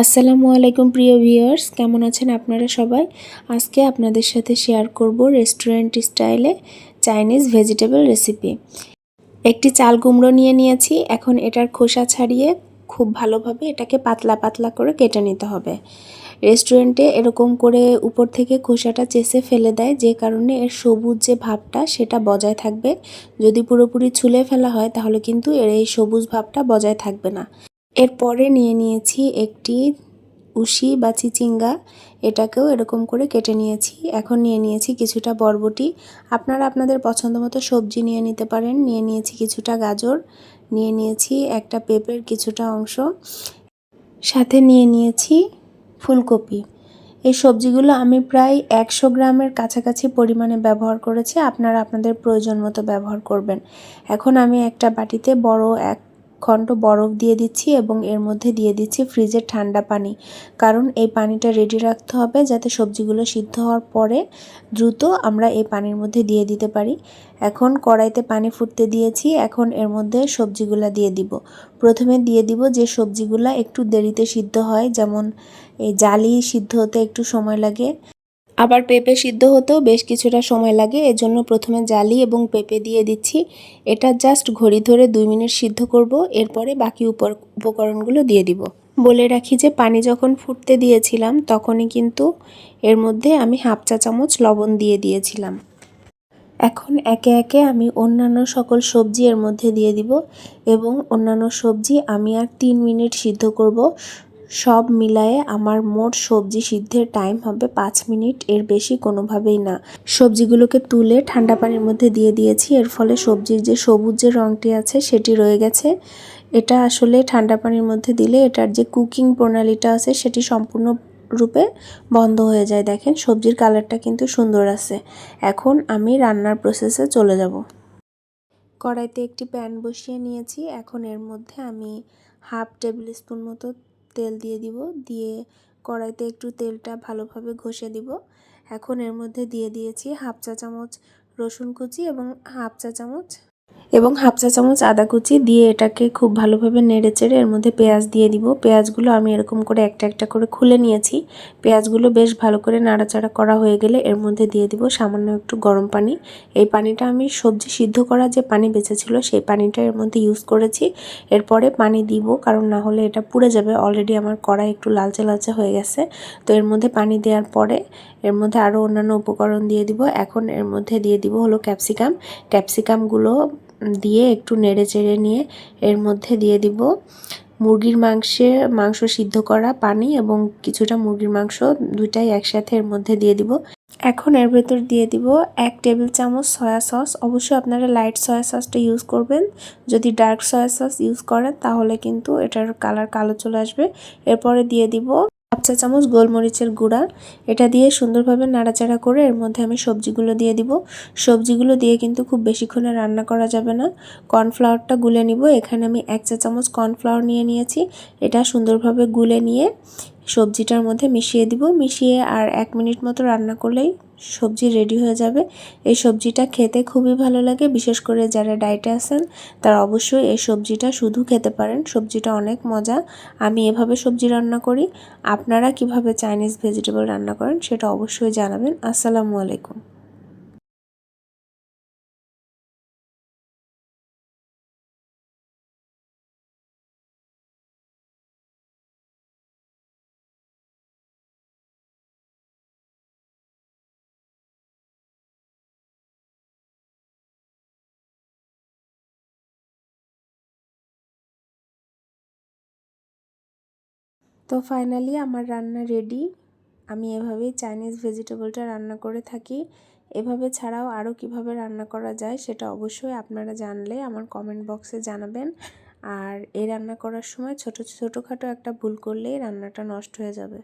আসসালামু আলাইকুম প্রিয় ভিউয়ার্স, কেমন আছেন আপনারা সবাই? আজকে আপনাদের সাথে শেয়ার করব রেস্টুরেন্ট স্টাইলে চাইনিজ ভেজিটেবল রেসিপি একটি চাল কুমড়ো নিয়ে নিয়েছি, এখন এটার খোসা ছাড়িয়ে খুব ভালোভাবে এটাকে পাতলা পাতলা করে কেটে নিতে হবে। রেস্টুরেন্টে এরকম করে উপর থেকে খোসাটা চেষে ফেলে দেয়, যে কারণে এর সবুজ যে ভাবটা সেটা বজায় থাকবে। যদি পুরোপুরি ছুলে ফেলা হয়, তাহলে কিন্তু এর এই সবুজ ভাবটা বজায় থাকবে না। এরপরে নিয়ে নিয়েছি একটি উশি বা চিচিঙ্গা। এটাকেও এরকম করে কেটে নিয়েছি। এখন নিয়ে নিয়েছি কিছুটা বরবটি। আপনারা আপনাদের পছন্দ মতো সবজি নিয়ে নিতে পারেন। নিয়ে নিয়েছি কিছুটা গাজর। নিয়ে নিয়েছি একটা পেঁপের কিছুটা অংশ। সাথে নিয়ে নিয়েছি ফুলকপি। এই সবজিগুলো আমি প্রায় একশো গ্রামের কাছাকাছি পরিমাণে ব্যবহার করেছি। আপনারা আপনাদের প্রয়োজন মতো ব্যবহার করবেন। এখন আমি একটা বাটিতে বড় এক খণ্ড বরফ দিয়ে দিচ্ছি এবং এর মধ্যে দিয়ে দিচ্ছি ফ্রিজের ঠান্ডা পানি। কারণ এই পানিটা রেডি রাখতে হবে যাতে সবজিগুলো সিদ্ধ হওয়ার পরে দ্রুত আমরা এই পানির মধ্যে দিয়ে দিতে পারি। এখন কড়াইতে পানি ফুটতে দিয়েছি, এখন এর মধ্যে সবজিগুলো দিয়ে দিব। প্রথমে দিয়ে দিব যে সবজিগুলো একটু দেরিতে সিদ্ধ হয়, যেমন এই জালি সিদ্ধ হতে একটু সময় লাগে। আবার পেঁপে সিদ্ধ হতেও বেশ কিছুটা সময় লাগে, এজন্য প্রথমে জালি এবং পেঁপে দিয়ে দিচ্ছি। এটা জাস্ট ঘড়ি ধরে দুই মিনিট সিদ্ধ করব, এরপরে বাকি উপকরণগুলো দিয়ে দিব। বলে রাখি যে, পানি যখন ফুটতে দিয়েছিলাম, তখনই কিন্তু এর মধ্যে আমি হাফ চা চামচ লবণ দিয়ে দিয়েছিলাম। এখন একে একে আমি অন্যান্য সকল সবজি এর মধ্যে দিয়ে দিব এবং অন্যান্য সবজি আমি আর তিন মিনিট সিদ্ধ করব। সব মিলায়ে আমার মোট সবজি সিদ্ধের টাইম হবে পাঁচ মিনিট, এর বেশি কোনোভাবেই না। সবজিগুলোকে তুলে ঠান্ডা পানির মধ্যে দিয়ে দিয়েছি, এর ফলে সবজির যে সবুজ যে রঙটি আছে সেটি রয়ে গেছে। এটা আসলে ঠান্ডা পানির মধ্যে দিলে এটার যে কুকিং প্রণালীটা আছে সেটি সম্পূর্ণ রূপে বন্ধ হয়ে যায়। দেখেন, সবজির কালারটা কিন্তু সুন্দর আছে। এখন আমি রান্নার প্রসেসে চলে যাব। কড়াইতে একটি প্যান বসিয়ে নিয়েছি। এখন এর মধ্যে আমি হাফ টেবিল স্পুন মতো তেল দিয়ে দিব। দিয়ে কড়াইতে একটু তেলটা ভালোভাবে ঘষে দিব। এখন এর মধ্যে দিয়ে দিয়েছি হাফ চা চামচ রসুন কুচি এবং হাফ চা চামচ এবং হাফ চা চামচ আদা কুচি দিয়ে এটাকে খুব ভালোভাবে নেড়ে চেড়ে এর মধ্যে পেঁয়াজ দিয়ে দিব। পেঁয়াজগুলো আমি এরকম করে একটা একটা করে খুলে নিয়েছি। পেঁয়াজগুলো বেশ ভালো করে নাড়াচাড়া করা হয়ে গেলে এর মধ্যে দিয়ে দিব সামান্য একটু গরম পানি। এই পানিটা আমি সবজি সিদ্ধ করা যে পানি বেঁচেছিল সেই পানিটা এর মধ্যে ইউজ করেছি। এরপরে পানি দিব, কারণ না হলে এটা পুড়ে যাবে। অলরেডি আমার কড়াই একটু লালচে লালচে হয়ে গেছে। তো এর মধ্যে পানি দেওয়ার পরে এর মধ্যে আরও অন্যান্য উপকরণ দিয়ে দিব। এখন এর মধ্যে দিয়ে দিব হলো ক্যাপসিকাম। ক্যাপসিকামগুলো দিয়ে একটু নেড়ে চেড়ে নিয়ে এর মধ্যে দিয়ে দিব মুরগির মাংসে, মাংস সিদ্ধ করা পানি এবং কিছুটা মুরগির মাংস, দুইটাই একসাথে এর মধ্যে দিয়ে দিব। এখন এর ভেতর দিয়ে দিব এক টেবিল চামচ সয়া সস। অবশ্যই আপনারা লাইট সয়া সসটা ইউজ করবেন। যদি ডার্ক সয়া সস ইউজ করেন, তাহলে কিন্তু এটার কালার কালো চলে আসবে। এরপরে দিয়ে দিব হাফ চা চামচ গোলমরিচের গুঁড়া। এটা দিয়ে সুন্দরভাবে নাড়াচাড়া করে এর মধ্যে আমি সবজিগুলো দিয়ে দিব। সবজিগুলো দিয়ে কিন্তু খুব বেশিক্ষণে রান্না করা যাবে না। কর্নফ্লাওয়ারটা গুলে নিব। এখানে আমি এক চা চামচ কর্নফ্লাওয়ার নিয়ে নিয়েছি। এটা সুন্দরভাবে গুলে নিয়ে সবজিটার মধ্যে মিশিয়ে দিব। মিশিয়ে আর এক মিনিট মতো রান্না করলেই সবজি রেডি হয়ে যাবে। এই সবজিটা খেতে খুবই ভালো লাগে, বিশেষ করে যারা ডায়েটে আছেন, তারা অবশ্যই এই সবজিটা শুধু খেতে পারেন। সবজিটা অনেক মজা। আমি এভাবে সবজি রান্না করি। আপনারা কীভাবে চাইনিজ ভেজিটেবল রান্না করেন, সেটা অবশ্যই জানাবেন। আসসালামু আলাইকুম। তো ফাইনালি আমার রান্না রেডি আমি এভাবেই চাইনিজ ভেজিটেবলটা রান্না করে থাকি। এভাবে ছাড়াও আরও কীভাবে রান্না করা যায় সেটা অবশ্যই আপনারা জানলে আমার কমেন্ট বক্সে জানাবেন। আর এই রান্না করার সময় ছোটো ছোটোখাটো একটা ভুল করলেই রান্নাটা নষ্ট হয়ে যাবে।